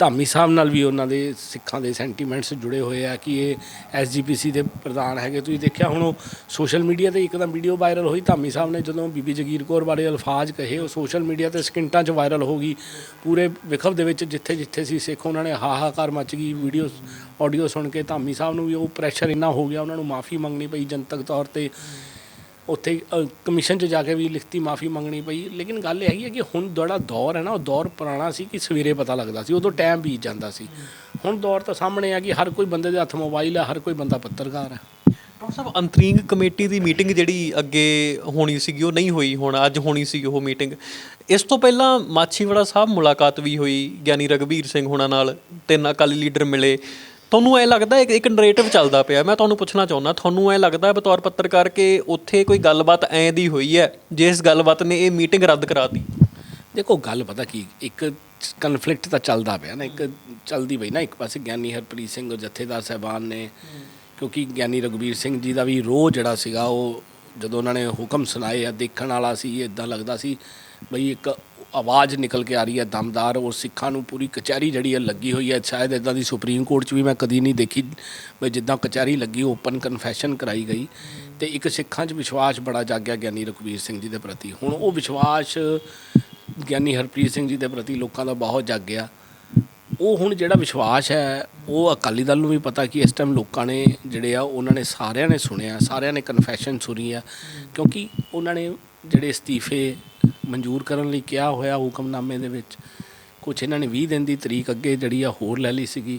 ਧਾਮੀ ਸਾਹਿਬ ਨਾਲ ਵੀ ਉਹਨਾਂ ਦੇ ਸਿੱਖਾਂ ਦੇ ਸੈਂਟੀਮੈਂਟਸ ਜੁੜੇ ਹੋਏ ਆ ਕਿ ਇਹ ਐਸਜੀਪੀਸੀ ਦੇ ਪ੍ਰਧਾਨ ਹੈਗੇ। ਤੁਸੀਂ ਦੇਖਿਆ ਹੁਣ ਉਹ ਸੋਸ਼ਲ ਮੀਡੀਆ ਤੇ ਇੱਕਦਮ ਵੀਡੀਓ ਵਾਇਰਲ ਹੋਈ। ਧਾਮੀ ਸਾਹਿਬ ਨੇ ਜਦੋਂ ਬੀਬੀ ਜਗੀਰ ਕੌਰ ਬਾਰੇ ਅਲਫਾਜ਼ ਕਹੇ, ਉਹ ਸੋਸ਼ਲ ਮੀਡੀਆ ਤੇ ਸਕਿੰਟਾਂ 'ਚ ਵਾਇਰਲ ਹੋ ਗਈ। ਪੂਰੇ ਵਿਖਵ ਦੇ ਵਿੱਚ ਜਿੱਥੇ ਜਿੱਥੇ ਸੀ ਸਿੱਖ, ਉਹਨਾਂ ਨੇ ਹਾਹਾਕਾਰ ਮਚ ਗਈ। ਵੀਡੀਓ ਆਡੀਓ ਸੁਣ ਕੇ ਧਾਮੀ ਸਾਹਿਬ ਨੂੰ ਵੀ ਉਹ ਪ੍ਰੈਸ਼ਰ ਇੰਨਾ ਹੋ ਗਿਆ, ਉਹਨਾਂ ਨੂੰ ਮਾਫੀ ਮੰਗਣੀ ਪਈ ਜਨਤਕ ਤੌਰ ਤੇ। ਉੱਥੇ ਕਮਿਸ਼ਨ 'ਚ ਜਾ ਕੇ ਵੀ ਲਿਖਤੀ ਮਾਫੀ ਮੰਗਣੀ ਪਈ। ਲੇਕਿਨ ਗੱਲ ਇਹ ਹੈਗੀ ਹੈ ਕਿ ਹੁਣ ਜਿਹੜਾ ਦੌਰ ਹੈ ਨਾ, ਉਹ ਦੌਰ ਪੁਰਾਣਾ ਸੀ ਕਿ ਸਵੇਰੇ ਪਤਾ ਲੱਗਦਾ ਸੀ, ਉਦੋਂ ਟਾਈਮ ਬੀਤ ਜਾਂਦਾ ਸੀ। ਹੁਣ ਦੌਰ ਤਾਂ ਸਾਹਮਣੇ ਆ ਕਿ ਹਰ ਕੋਈ ਬੰਦੇ ਦੇ ਹੱਥ ਮੋਬਾਈਲ ਹੈ, ਹਰ ਕੋਈ ਬੰਦਾ ਪੱਤਰਕਾਰ ਹੈ। ਡਾਕਟਰ ਸਾਹਿਬ, ਅੰਤਰੀਂਗ ਕਮੇਟੀ ਦੀ ਮੀਟਿੰਗ ਜਿਹੜੀ ਅੱਗੇ ਹੋਣੀ ਸੀਗੀ, ਉਹ ਨਹੀਂ ਹੋਈ, ਹੁਣ ਅੱਜ ਹੋਣੀ ਸੀ ਉਹ ਮੀਟਿੰਗ ਇਸ ਤੋਂ ਪਹਿਲਾਂ ਮਾਛੀਵਾੜਾ ਸਾਹਿਬ ਮੁਲਾਕਾਤ ਵੀ ਹੋਈ, ਗਿਆਨੀ ਰਗਵੀਰ ਸਿੰਘ ਹੋਣਾ ਨਾਲ ਤਿੰਨ ਅਕਾਲੀ ਲੀਡਰ ਮਿਲੇ। ਤੁਹਾਨੂੰ ਐ ਲੱਗਦਾ ਇੱਕ ਇੱਕ ਨਰੇਟਿਵ ਚੱਲਦਾ ਪਿਆ। ਮੈਂ ਤੁਹਾਨੂੰ ਪੁੱਛਣਾ ਚਾਹੁੰਦਾ, ਤੁਹਾਨੂੰ ਐ ਲੱਗਦਾ ਬਤੌਰ ਪੱਤਰਕਾਰ ਕਿ ਉੱਥੇ ਕੋਈ ਗੱਲਬਾਤ ਐਂ ਦੀ ਹੋਈ ਹੈ, ਜਿਸ ਗੱਲਬਾਤ ਨੇ ਇਹ ਮੀਟਿੰਗ ਰੱਦ ਕਰਾਤੀ? ਦੇਖੋ, ਗੱਲ ਪਤਾ ਕੀ, ਇੱਕ ਕਨਫਲਿਕਟ ਤਾਂ ਚੱਲਦਾ ਪਿਆ ਨਾ, ਇੱਕ ਚੱਲਦੀ ਪਈ ਨਾ ਇੱਕ ਪਾਸੇ ਗਿਆਨੀ ਹਰਪ੍ਰੀਤ ਸਿੰਘ ਜਥੇਦਾਰ ਸਾਹਿਬਾਨ ਨੇ, ਕਿਉਂਕਿ ਗਿਆਨੀ ਰਘੁਵੀਰ ਸਿੰਘ ਜੀ ਦਾ ਵੀ ਰੋਹ ਜਿਹੜਾ ਸੀਗਾ, ਉਹ ਜਦੋਂ ਉਹਨਾਂ ਨੇ ਹੁਕਮ ਸੁਣਾਏ ਆ, ਦੇਖਣ ਵਾਲਾ ਸੀ ਇਦਾਂ ਲੱਗਦਾ ਸੀ, ਬਈ ਇੱਕ ਆਵਾਜ਼ ਨਿਕਲ ਕੇ ਆ ਰਹੀ ਹੈ, ਦਮਦਾਰ ਉਹ ਸਿੱਖਾਂ ਨੂੰ ਪੂਰੀ ਕਚਹਿਰੀ ਜਿਹੜੀ ਹੈ ਲੱਗੀ ਹੋਈ ਹੈ। ਸ਼ਾਇਦ ਇਦਾਂ ਦੀ ਸੁਪਰੀਮ ਕੋਰਟ 'ਚ ਵੀ ਮੈਂ ਕਦੀ ਨਹੀਂ ਦੇਖੀ ਵੀ ਜਿੱਦਾਂ ਕਚਹਿਰੀ ਲੱਗੀ ਓਪਨ ਕਨਫੈਸ਼ਨ ਕਰਾਈ ਗਈ। ਤੇ ਇੱਕ ਸਿੱਖਾਂ 'ਚ ਵਿਸ਼ਵਾਸ ਬੜਾ ਜਾਗਿਆ ਗਿਆਨੀ ਰਘੁਵੀਰ ਸਿੰਘ ਜੀ ਦੇ ਪ੍ਰਤੀ। ਹੁਣ ਉਹ ਵਿਸ਼ਵਾਸ ਗਿਆਨੀ ਹਰਪ੍ਰੀਤ ਸਿੰਘ ਜੀ ਦੇ ਪ੍ਰਤੀ ਲੋਕਾਂ ਦਾ ਬਹੁਤ ਜਾਗਿਆ। ਉਹ ਹੁਣ ਜਿਹੜਾ ਵਿਸ਼ਵਾਸ ਹੈ, ਉਹ ਅਕਾਲੀ ਦਲ ਨੂੰ ਵੀ ਪਤਾ ਕਿ ਇਸ ਟਾਈਮ ਲੋਕਾਂ ਨੇ ਜਿਹੜੇ ਆ, ਉਹਨਾਂ ਨੇ ਸਾਰਿਆਂ ਨੇ ਸੁਣਿਆ, ਸਾਰਿਆਂ ਨੇ ਕਨਫੈਸ਼ਨ ਸੁਣੀ ਆ। ਕਿਉਂਕਿ ਉਹਨਾਂ ਨੇ ਜਿਹੜੇ ਅਸਤੀਫੇ ਮਨਜ਼ੂਰ ਕਰਨ ਲਈ ਕਿਹਾ ਹੋਇਆ ਹੁਕਮਨਾਮੇ ਦੇ ਵਿੱਚ ਕੁਝ ਇਹਨਾਂ ਨੇ 20 ਦਿਨ ਦੀ ਤਰੀਕ ਅੱਗੇ ਜਿਹੜੀ ਆ ਹੋਰ ਲੈ ਲਈ ਸੀਗੀ।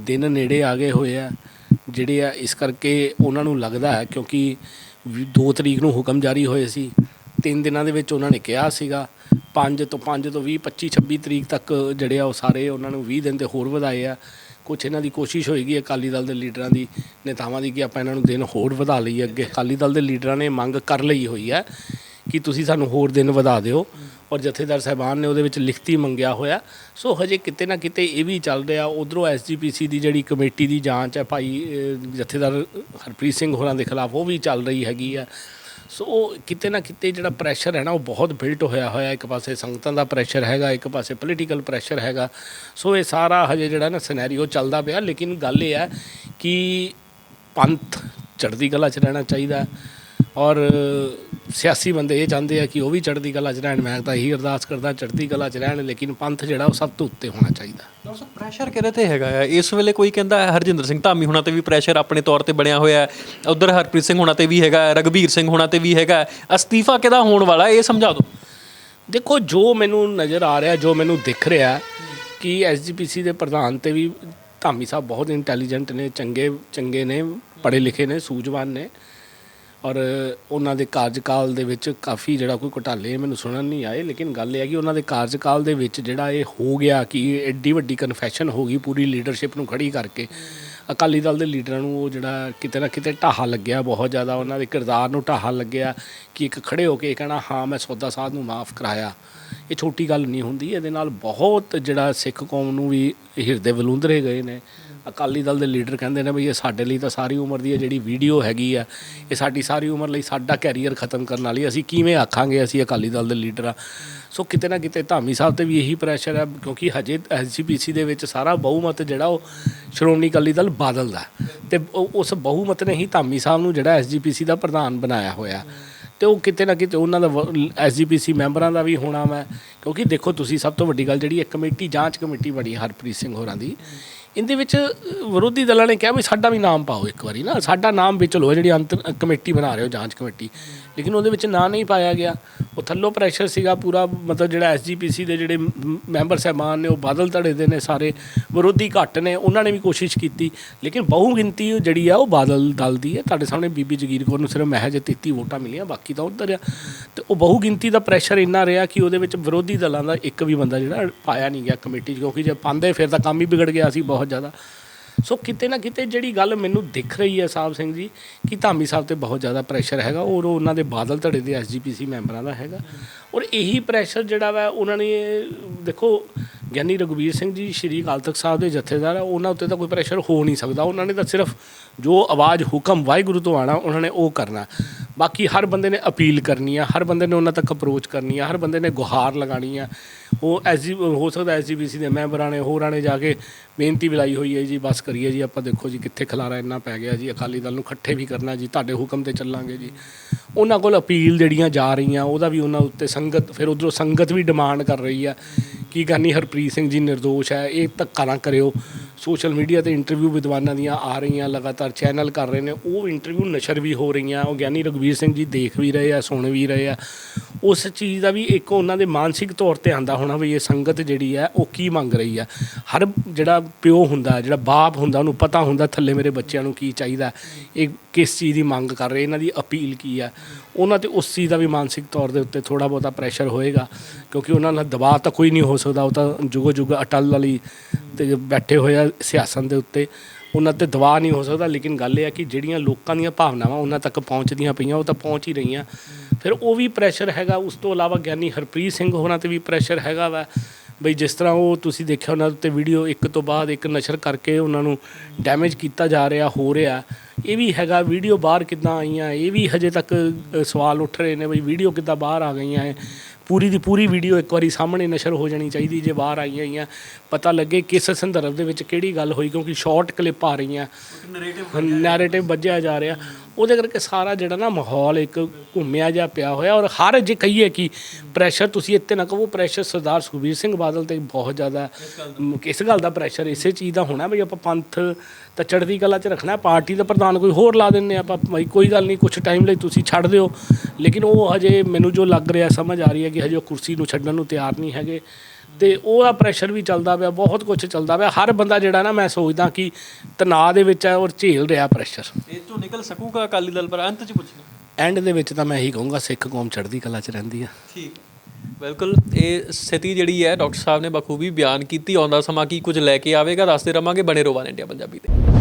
ਦਿਨ ਨੇੜੇ ਆ ਗਏ ਹੋਏ ਆ, ਜਿਹੜੇ ਆ ਇਸ ਕਰਕੇ ਉਹਨਾਂ ਨੂੰ ਲੱਗਦਾ ਹੈ ਕਿਉਂਕਿ 2 ਤਰੀਕ ਨੂੰ ਹੁਕਮ ਜਾਰੀ ਹੋਏ ਸੀ। ਤਿੰਨ ਦਿਨਾਂ ਦੇ ਵਿੱਚ ਉਹਨਾਂ ਨੇ ਕਿਹਾ ਸੀਗਾ 5 ਤੋਂ 5 ਤੋਂ 20 25 26 ਤਰੀਕ ਤੱਕ ਜਿਹੜੇ ਆ ਉਹ ਸਾਰੇ ਉਹਨਾਂ ਨੂੰ 20 ਦਿਨ ਤੇ ਹੋਰ ਵਧਾਏ ਆ। ਕੁਝ ਇਹਨਾਂ ਦੀ ਕੋਸ਼ਿਸ਼ ਹੋਏਗੀ ਅਕਾਲੀ ਦਲ ਦੇ ਲੀਡਰਾਂ ਦੀ, ਨੇਤਾਵਾਂ ਦੀ ਕਿ ਆਪਾਂ ਇਹਨਾਂ ਨੂੰ ਦਿਨ ਹੋਰ ਵਧਾ ਲਈਏ ਅੱਗੇ। ਅਕਾਲੀ ਦਲ ਦੇ ਲੀਡਰਾਂ ਨੇ ਮੰਗ ਕਰ ਲਈ ਹੋਈ ਹੈ ਕਿ ਤੁਸੀਂ ਸਾਨੂੰ ਹੋਰ ਦਿਨ ਵਧਾ ਦਿਓ। ਔਰ ਜਥੇਦਾਰ ਸਾਹਿਬਾਨ ਨੇ ਉਹਦੇ ਵਿੱਚ ਲਿਖਤੀ ਮੰਗਿਆ ਹੋਇਆ। ਸੋ ਹਜੇ ਕਿਤੇ ਨਾ ਕਿਤੇ ਇਹ ਵੀ ਚੱਲ ਰਿਹਾ। ਉਧਰੋਂ ਐਸਜੀਪੀਸੀ ਦੀ ਜਿਹੜੀ ਕਮੇਟੀ ਦੀ ਜਾਂਚ ਹੈ ਭਾਈ ਜਥੇਦਾਰ ਹਰਪ੍ਰੀਤ ਸਿੰਘ ਹੋਰਾਂ ਦੇ ਖਿਲਾਫ ਉਹ ਵੀ ਚੱਲ ਰਹੀ ਹੈਗੀ ਆ ਸੋ ਉਹ ਕਿਤੇ ਨਾ ਕਿਤੇ ਜਿਹੜਾ ਪ੍ਰੈਸ਼ਰ ਹੈ ਨਾ, ਉਹ ਬਹੁਤ ਬਿਲਟ ਹੋਇਆ ਹੋਇਆ। ਇੱਕ ਪਾਸੇ ਸੰਗਤਾਂ ਦਾ ਪ੍ਰੈਸ਼ਰ ਹੈਗਾ, ਇੱਕ ਪਾਸੇ ਪੋਲੀਟੀਕਲ ਪ੍ਰੈਸ਼ਰ ਹੈਗਾ। ਸੋ ਇਹ ਸਾਰਾ ਹਜੇ ਜਿਹੜਾ ਨਾ ਸਿਨੈਰੀਓ ਚੱਲਦਾ ਪਿਆ। ਲੇਕਿਨ ਗੱਲ ਇਹ ਹੈ ਕਿ ਪੰਥ ਚੜ੍ਹਦੀ ਕਲਾ 'ਚ ਰਹਿਣਾ ਚਾਹੀਦਾ। ਔਰ ਸਿਆਸੀ ਬੰਦੇ ਇਹ ਚਾਹੁੰਦੇ ਆ ਕਿ ਉਹ ਵੀ ਚੜ੍ਹਦੀ ਕਲਾ 'ਚ ਰਹਿਣ। ਮੈਂ ਤਾਂ ਇਹੀ ਅਰਦਾਸ ਕਰਦਾ ਚੜ੍ਹਦੀ ਕਲਾ 'ਚ ਰਹਿਣ ਲੇਕਿਨ ਪੰਥ ਜਿਹੜਾ ਉਹ ਸਭ ਤੋਂ ਉੱਤੇ ਹੋਣਾ ਚਾਹੀਦਾ। ਡਾਕਟਰ ਪ੍ਰੈਸ਼ਰ ਕਿਹਦੇ ਤੇ ਹੈਗਾ ਹੈ ਇਸ ਵੇਲੇ ਕੋਈ ਕਹਿੰਦਾ ਹਰਜਿੰਦਰ ਸਿੰਘ ਧਾਮੀ ਹੋਣਾ ਤੇ ਵੀ ਪ੍ਰੈਸ਼ਰ ਆਪਣੇ ਤੌਰ ਤੇ ਬਣਿਆ ਹੋਇਆ ਹੈ। ਉਧਰ ਹਰਪ੍ਰੀਤ ਸਿੰਘ ਹੋਣਾ ਤੇ ਵੀ ਹੈਗਾ ਰਘਬੀਰ ਸਿੰਘ ਹੋਣਾ ਤੇ ਵੀ ਹੈਗਾ। ਅਸਤੀਫਾ ਕਿਹਦਾ ਹੋਣ ਵਾਲਾ ਇਹ ਸਮਝਾ ਦਿਓ। ਦੇਖੋ ਜੋ ਮੈਨੂੰ ਨਜ਼ਰ ਆ ਰਿਹਾ ਜੋ ਮੈਨੂੰ ਦਿਖ ਰਿਹਾ ਕਿ ਐਸਜੀਪੀਸੀ ਦੇ ਪ੍ਰਧਾਨ ਤੇ ਵੀ ਧਾਮੀ ਸਾਹਿਬ ਬਹੁਤ ਇੰਟੈਲੀਜੈਂਟ ਨੇ ਚੰਗੇ ਚੰਗੇ ਨੇ ਪੜ੍ਹੇ ਲਿਖੇ ਨੇ ਸੂਝਵਾਨ ਨੇ। ਔਰ ਉਹਨਾਂ ਦੇ ਕਾਰਜਕਾਲ ਦੇ ਵਿੱਚ ਕਾਫੀ ਜਿਹੜਾ ਕੋਈ ਘੁਟਾਲੇ ਮੈਨੂੰ ਸੁਣਨ ਨਹੀਂ ਆਏ, ਲੇਕਿਨ ਗੱਲ ਇਹ ਹੈ ਕਿ ਉਹਨਾਂ ਦੇ ਕਾਰਜਕਾਲ ਦੇ ਵਿੱਚ ਜਿਹੜਾ ਇਹ ਹੋ ਗਿਆ ਕਿ ਐਡੀ ਵੱਡੀ ਕਨਫੈਸ਼ਨ ਹੋ ਗਈ ਪੂਰੀ ਲੀਡਰਸ਼ਿਪ ਨੂੰ ਖੜੀ ਕਰਕੇ। ਅਕਾਲੀ ਦਲ ਦੇ ਲੀਡਰਾਂ ਨੂੰ ਉਹ ਜਿਹੜਾ ਕਿਤੇ ਨਾ ਕਿਤੇ ਢਾਹਾ ਲੱਗਿਆ, ਬਹੁਤ ਜ਼ਿਆਦਾ ਉਹਨਾਂ ਦੇ ਕਿਰਦਾਰ ਨੂੰ ਢਾਹਾ ਲੱਗਿਆ ਕਿ ਇੱਕ ਖੜੇ ਹੋ ਕੇ ਕਹਿਣਾ, ਹਾਂ, ਮੈਂ ਸੌਦਾ ਸਾਧ ਨੂੰ ਮਾਫ ਕਰਾਇਆ। ਇਹ ਛੋਟੀ ਗੱਲ ਨਹੀਂ ਹੁੰਦੀ, ਇਹਦੇ ਨਾਲ ਬਹੁਤ ਜਿਹੜਾ ਸਿੱਖ ਕੌਮ ਨੂੰ ਵੀ ਹਿਰਦੇ ਵਲੂੰਦਰੇ ਗਏ ਨੇ। ਅਕਾਲੀ ਦਲ ਦੇ ਲੀਡਰ ਕਹਿੰਦੇ ਨੇ ਵੀ ਇਹ ਸਾਡੇ ਲਈ ਤਾਂ ਸਾਰੀ ਉਮਰ ਦੀ ਇਹ ਜਿਹੜੀ ਵੀਡੀਓ ਹੈਗੀ ਆ, ਇਹ ਸਾਡੀ ਸਾਰੀ ਉਮਰ ਲਈ ਸਾਡਾ ਕੈਰੀਅਰ ਖਤਮ ਕਰਨ ਵਾਲੀ ਅਸੀਂ ਕਿਵੇਂ ਆਖਾਂਗੇ ਅਸੀਂ ਅਕਾਲੀ ਦਲ ਦੇ ਲੀਡਰ ਆ? ਸੋ ਕਿਤੇ ਨਾ ਕਿਤੇ ਧਾਮੀ ਸਾਹਿਬ ਤੇ ਵੀ ਇਹੀ ਪ੍ਰੈਸ਼ਰ ਹੈ ਕਿਉਂਕਿ ਹਜੇ ਐਸਜੀਪੀਸੀ ਦੇ ਵਿੱਚ ਸਾਰਾ ਬਹੁਮਤ ਜਿਹੜਾ ਉਹ ਸ਼੍ਰੋਮਣੀ ਅਕਾਲੀ ਦਲ ਬਾਦਲ ਦਾ ਹੈ। ਤੇ ਉਸ ਬਹੁਮਤ ਨੇ ਹੀ ਧਾਮੀ ਸਾਹਿਬ ਨੂੰ ਜਿਹੜਾ ਐਸਜੀਪੀਸੀ ਦਾ ਪ੍ਰਧਾਨ ਬਣਾਇਆ ਹੋਇਆ। ਤੇ ਉਹ ਕਿਤੇ ਨਾ ਕਿਤੇ ਉਹਨਾਂ ਦਾ ਐਸਜੀਪੀਸੀ ਮੈਂਬਰਾਂ ਦਾ ਵੀ ਹੋਣਾ ਵਾ। ਕਿਉਂਕਿ ਦੇਖੋ ਤੁਸੀਂ ਸਭ ਤੋਂ ਵੱਡੀ ਗੱਲ ਜਿਹੜੀ ਇੱਕ ਕਮੇਟੀ, ਜਾਂਚ ਕਮੇਟੀ ਬਣੀ ਹਰਪ੍ਰੀਤ ਸਿੰਘ ਹੋਰਾਂ ਦੀ। ਇਹਦੇ ਵਿੱਚ ਵਿਰੋਧੀ ਦਲਾਂ ਨੇ ਕਿਹਾ ਵੀ ਸਾਡਾ ਵੀ ਨਾਮ ਪਾਓ ਇੱਕ ਵਾਰੀ ਨਾ। ਸਾਡਾ ਨਾਮ ਵਿੱਚ ਲਓ ਜਿਹੜੀ ਅੰਤ ਕਮੇਟੀ ਬਣਾ ਰਹੇ ਹੋ, ਜਾਂਚ ਕਮੇਟੀ। ਲੇਕਿਨ ਉਹਦੇ ਵਿੱਚ ਨਾਂ ਨਹੀਂ ਪਾਇਆ ਗਿਆ। ਉਹ ਥੱਲੋਂ ਪ੍ਰੈਸ਼ਰ ਸੀਗਾ ਪੂਰਾ, ਮਤਲਬ ਜਿਹੜਾ ਐਸਜੀਪੀਸੀ ਦੇ ਜਿਹੜੇ ਮੈਂਬਰ ਸਹਿਬਾਨ ਨੇ, ਉਹ ਬਾਦਲ ਧੜੇ ਦੇ ਨੇ, ਸਾਰੇ ਵਿਰੋਧੀ ਘੱਟ ਨੇ, ਉਹਨਾਂ ਨੇ ਵੀ ਕੋਸ਼ਿਸ਼ ਕੀਤੀ। ਲੇਕਿਨ ਬਹੁ ਗਿਣਤੀ ਜਿਹੜੀ ਆ, ਉਹ ਬਾਦਲ ਦਲ ਦੀ ਹੈ ਤੁਹਾਡੇ ਸਾਹਮਣੇ ਬੀਬੀ ਜਗੀਰ ਕੌਰ ਨੂੰ ਸਿਰਫ ਮਹਿਜ 33 ਵੋਟਾਂ ਮਿਲੀਆਂ, ਬਾਕੀ ਤਾਂ ਉੱਧਰ ਆ। ਤੇ ਉਹ ਬਹੁ ਗਿਣਤੀ ਦਾ ਪ੍ਰੈਸ਼ਰ ਇੰਨਾ ਰਿਹਾ ਕਿ ਉਹਦੇ ਵਿੱਚ ਵਿਰੋਧੀ ਦਲਾਂ ਦਾ ਇੱਕ ਵੀ ਬੰਦਾ ਜਿਹੜਾ ਪਾਇਆ ਨਹੀਂ ਗਿਆ ਕਮੇਟੀ 'ਚ, ਕਿਉਂਕਿ ਜੇ ਪਾਉਂਦੇ, ਫਿਰ ਤਾਂ ਕੰਮ ਹੀ ਵਿਗੜ ਗਿਆ ਸੀ, ਬਹੁਤ ਜ਼ਿਆਦਾ। ਸੋ ਕਿਤੇ ਨਾ ਕਿਤੇ ਜਿਹੜੀ ਗੱਲ ਮੈਨੂੰ ਦਿਖ ਰਹੀ ਹੈ ਸਾਹਿਬ ਸਿੰਘ ਜੀ, ਕਿ ਧਾਮੀ ਸਾਹਿਬ ਤੇ ਬਹੁਤ ਜ਼ਿਆਦਾ ਪ੍ਰੈਸ਼ਰ ਹੈਗਾ ਔਰ ਉਹ ਉਹਨਾਂ ਦੇ ਬਾਦਲ ਧੜੇ ਦੇ ਐਸਜੀਪੀਸੀ ਮੈਂਬਰਾਂ ਦਾ ਹੈਗਾ। ਔਰ ਇਹੀ ਪ੍ਰੈਸ਼ਰ ਜਿਹੜਾ ਵਾ ਉਹਨਾਂ ਨੇ, ਦੇਖੋ, ਗਿਆਨੀ ਰਘੁਵੀਰ ਸਿੰਘ ਜੀ, ਸ਼੍ਰੀ ਅਕਾਲ ਤਖਤ ਸਾਹਿਬ ਦੇ ਜਥੇਦਾਰ ਆ, ਉਹਨਾਂ ਉੱਤੇ ਤਾਂ ਕੋਈ ਪ੍ਰੈਸ਼ਰ ਹੋ ਨਹੀਂ ਸਕਦਾ। ਉਹਨਾਂ ਨੇ ਤਾਂ ਸਿਰਫ ਜੋ ਆਵਾਜ਼ ਹੁਕਮ ਵਾਹਿਗੁਰੂ ਤੋਂ ਆਣਾ ਉਹਨਾਂ ਨੇ ਉਹ ਕਰਨਾ। ਬਾਕੀ ਹਰ ਬੰਦੇ ਨੇ ਅਪੀਲ ਕਰਨੀ ਆ, ਹਰ ਬੰਦੇ ਨੇ ਉਹਨਾਂ ਤੱਕ ਅਪਰੋਚ ਕਰਨੀ ਆ, ਹਰ ਬੰਦੇ ਨੇ ਗੁਹਾਰ ਲਗਾਣੀ ਆ। ਉਹ ਐਸਜੀ ਹੋ ਸਕਦਾ ਐਸਜੀਬੀਸੀ ਦੇ ਮੈਂਬਰਾਂ ਨੇ ਹੋਰਾਂ ਨੇ ਜਾ ਕੇ ਬੇਨਤੀ ਬੁਲਾਈ ਹੋਈ ਹੈ ਜੀ, ਬਸ ਕਰੀਏ ਜੀ, ਆਪਾਂ ਦੇਖੋ ਜੀ ਕਿੱਥੇ ਖਲਾਰਾ ਇੰਨਾ ਪੈ ਗਿਆ ਜੀ, ਅਕਾਲੀ ਦਲ ਨੂੰ ਇਕੱਠੇ ਵੀ ਕਰਨਾ ਜੀ, ਤੁਹਾਡੇ ਹੁਕਮ ਤੇ ਚੱਲਾਂਗੇ ਜੀ। ਉਹਨਾਂ ਕੋਲ ਅਪੀਲ ਜਿਹੜੀਆਂ ਜਾ ਰਹੀਆਂ, ਉਹਦਾ ਵੀ ਉਹਨਾਂ ਉੱਤੇ ਸੰਗਤ, ਫਿਰ ਉਧਰੋਂ ਸੰਗਤ ਵੀ ਡਿਮਾਂਡ ਕਰ ਰਹੀ ਹੈ। ਕੀ ਕਰਨੀ, ਹਰਪ੍ਰੀਤ ਸਿੰਘ ਜੀ ਨਿਰਦੋਸ਼ ਹੈ, ਇਹ ਧੱਕਾ ਨਾ ਕਰਿਓ। ਸੋਸ਼ਲ ਮੀਡੀਆ ਤੇ ਇੰਟਰਵਿਊ ਵਿਦਵਾਨਾਂ ਦੀਆਂ ਆ ਰਹੀਆਂ, ਲਗਾਤਾਰ ਚੈਨਲ ਕਰ ਰਹੇ ਨੇ। ਉਹ ਇੰਟਰਵਿਊ ਨਸ਼ਰ ਵੀ ਹੋ ਰਹੀਆਂ, ਉਹ ਗਿਆਨੀ ਰਘਵੀਰ ਸਿੰਘ ਜੀ ਦੇਖ ਵੀ ਰਹੇ ਆ, ਸੁਣ ਵੀ ਰਹੇ ਆ। ਉਸ ਚੀਜ਼ ਦਾ ਵੀ ਇੱਕ ਉਹਨਾਂ ਦੇ ਮਾਨਸਿਕ ਤੌਰ ਤੇ ਆਂਦਾ ਹੋਣਾ ਵੀ ਇਹ ਸੰਗਤ ਜਿਹੜੀ ਹੈ, ਉਹ ਕੀ ਮੰਗ ਰਹੀ ਹੈ। ਹਰ ਜਿਹੜਾ ਪਿਓ ਹੁੰਦਾ, ਜਿਹੜਾ ਬਾਪ ਹੁੰਦਾ, ਉਹਨੂੰ ਪਤਾ ਹੁੰਦਾ ਥੱਲੇ ਮੇਰੇ ਬੱਚਿਆਂ ਨੂੰ ਕੀ ਚਾਹੀਦਾ ਇਹ ਕਿਸ ਚੀਜ਼ ਦੀ ਮੰਗ ਕਰ ਰਹੇ, ਇਹਨਾਂ ਦੀ ਅਪੀਲ ਕੀ ਹੈ? ਉਹਨਾਂ ਤੇ ਉਸ ਚੀਜ਼ ਦਾ ਵੀ ਮਾਨਸਿਕ ਤੌਰ ਦੇ ਉੱਤੇ ਥੋੜਾ ਬਹੁਤਾ ਪ੍ਰੈਸ਼ਰ ਹੋਏਗਾ, ਕਿਉਂਕਿ ਉਹਨਾਂ ਨਾਲ ਦਬਾਅ ਤਾਂ ਕੋਈ ਨਹੀਂ ਹੋ ਸਕਦਾ। ਉਹ ਤਾਂ ਜੁਗੋ ਜੁਗ ਅਟਲ ਵਾਲੀ ਤੇ ਬੈਠੇ ਹੋਏ ਆ ਸਿਆਸਨ ਦੇ ਉੱਤੇ। ਉਹਨਾਂ ਤੇ ਦਬਾਅ ਨਹੀਂ ਹੋ ਸਕਦਾ, ਲੇਕਿਨ ਗੱਲ ਇਹ ਹੈ ਕਿ ਜਿਹੜੀਆਂ ਲੋਕਾਂ ਦੀਆਂ ਭਾਵਨਾਵਾਂ ਉਹਨਾਂ ਤੱਕ ਪਹੁੰਚਦੀਆਂ ਪਈਆਂ, ਉਹ ਤਾਂ ਪਹੁੰਚ ਹੀ ਰਹੀਆਂ। ਫਿਰ ਉਹ ਵੀ ਪ੍ਰੈਸ਼ਰ ਹੈਗਾ, ਉਸ ਤੋਂ ਇਲਾਵਾ ਗਿਆਨੀ ਹਰਪ੍ਰੀਤ ਸਿੰਘ ਹੋਰਾਂ ਤੇ ਵੀ ਪ੍ਰੈਸ਼ਰ ਹੈਗਾ ਵਾ। ਬਈ ਜਿਸ ਤਰ੍ਹਾਂ ਉਹ ਤੁਸੀਂ ਦੇਖਿਆ ਉਹਨਾਂ ਉੱਤੇ ਵੀਡੀਓ ਇੱਕ ਤੋਂ ਬਾਅਦ ਇੱਕ ਨਸ਼ਰ ਕਰਕੇ ਉਹਨਾਂ ਨੂੰ ਡੈਮੇਜ ਕੀਤਾ ਜਾ ਰਿਹਾ, ਹੋ ਰਿਹਾ। ਇਹ ਵੀ ਹੈਗਾ ਵੀਡੀਓ ਬਾਹਰ ਕਿੱਦਾਂ ਆਈਆਂ, ਇਹ ਵੀ ਹਜੇ ਤੱਕ ਸਵਾਲ ਉੱਠ ਰਹੇ ਨੇ, ਬਈ ਵੀਡੀਓ ਕਿੱਦਾਂ ਬਾਹਰ ਆ ਗਈਆਂ ਹੈ ਪੂਰੀ ਦੀ ਪੂਰੀ ਵੀਡੀਓ ਇੱਕ ਵਾਰੀ ਸਾਹਮਣੇ ਨਸ਼ਰ ਹੋ ਜਾਣੀ ਚਾਹੀਦੀ ਜੇ ਬਾਹਰ ਆਈਆਂ ਹੋਈਆਂ ਪਤਾ ਲੱਗੇ ਕਿਸ ਸੰਦਰਭ ਦੇ ਵਿੱਚ ਕਿਹੜੀ ਗੱਲ ਹੋਈ ਕਿਉਂਕਿ ਸ਼ਾਰਟ ਕਲਿੱਪ ਆ ਰਹੀਆਂ। ਨੈਰੇਟਿਵ ਵੱਜਿਆ ਜਾ ਰਿਹਾ। ਉਹਦੇ ਕਰਕੇ ਸਾਰਾ ਜਿਹੜਾ ਨਾ ਮਾਹੌਲ ਇੱਕ ਘੁੰਮਿਆ ਜਿਹਾ ਪਿਆ ਹੋਇਆ ਔਰ ਹਰ ਜੇ ਕਹੀਏ ਕਿ ਪ੍ਰੈਸ਼ਰ ਤੁਸੀਂ ਇੱਥੇ ਨਾ ਕਹੋ ਪ੍ਰੈਸ਼ਰ ਸਰਦਾਰ ਸੁਖਬੀਰ ਸਿੰਘ ਬਾਦਲ ਤੇ ਬਹੁਤ ਜ਼ਿਆਦਾ ਹੈ। ਕਿਸ ਗੱਲ ਦਾ ਪ੍ਰੈਸ਼ਰ ਇਸੇ ਚੀਜ਼ ਦਾ ਹੋਣਾ ਵੀ ਆਪਾਂ ਪੰਥ ਤਾਂ ਚੜ੍ਹਦੀ ਕਲਾ 'ਚ ਰੱਖਣਾ, ਪਾਰਟੀ ਦਾ ਪ੍ਰਧਾਨ ਕੋਈ ਹੋਰ ਲਾ ਦਿੰਨੇ ਆਪਾਂ, ਬਈ ਕੋਈ ਗੱਲ ਨਹੀਂ ਕੁਝ ਟਾਈਮ ਲਈ ਤੁਸੀਂ ਛੱਡ ਦਿਓ ਲੇਕਿਨ ਉਹ ਹਜੇ ਮੈਨੂੰ ਜੋ ਲੱਗ ਰਿਹਾ, ਸਮਝ ਆ ਰਹੀ ਹੈ ਕਿ ਹਜੇ ਉਹ ਕੁਰਸੀ ਨੂੰ ਛੱਡਣ ਨੂੰ ਤਿਆਰ ਨਹੀਂ ਹੈਗੇ ਤੇ ਉਹਦਾ ਪ੍ਰੈਸ਼ਰ ਵੀ ਚੱਲਦਾ ਪਿਆ ਬਹੁਤ ਕੁਝ ਚੱਲਦਾ ਪਿਆ। ਹਰ ਬੰਦਾ ਜਿਹੜਾ ਨਾ ਮੈਂ ਸੋਚਦਾ ਕਿ ਤਣਾਅ ਦੇ ਵਿੱਚ ਹੈ ਔਰ ਝੇਲ ਰਿਹਾ ਪ੍ਰੈਸ਼ਰ ਇਹ ਤੋਂ ਨਿਕਲ ਸਕੂਗਾ ਅਕਾਲੀ ਦਲ ਪਰ ਅੰਤ ਚ ਪੁੱਛਣਾ। ਐਂਡ ਦੇ ਵਿੱਚ ਤਾਂ ਮੈਂ ਇਹੀ ਕਹੂੰਗਾ ਸਿੱਖ ਕੌਮ ਚੜ੍ਹਦੀ ਕਲਾ 'ਚ ਰਹਿੰਦੀ ਆ। ਠੀਕ। ਬਿਲਕੁਲ ਇਹ ਸਥਿਤੀ ਜਿਹੜੀ ਹੈ ਡਾਕਟਰ ਸਾਹਿਬ ਨੇ ਬਖੂਬੀ ਬਿਆਨ ਕੀਤੀ ਆਉਂਦਾ ਸਮਾਂ ਕੀ ਕੁਝ ਲੈ ਕੇ ਆਵੇਗਾ ਦੱਸਦੇ ਰਵਾਂਗੇ ਬਣੇ ਰਹੋ ਵਨ ਇੰਡੀਆ ਪੰਜਾਬੀ ਤੇ।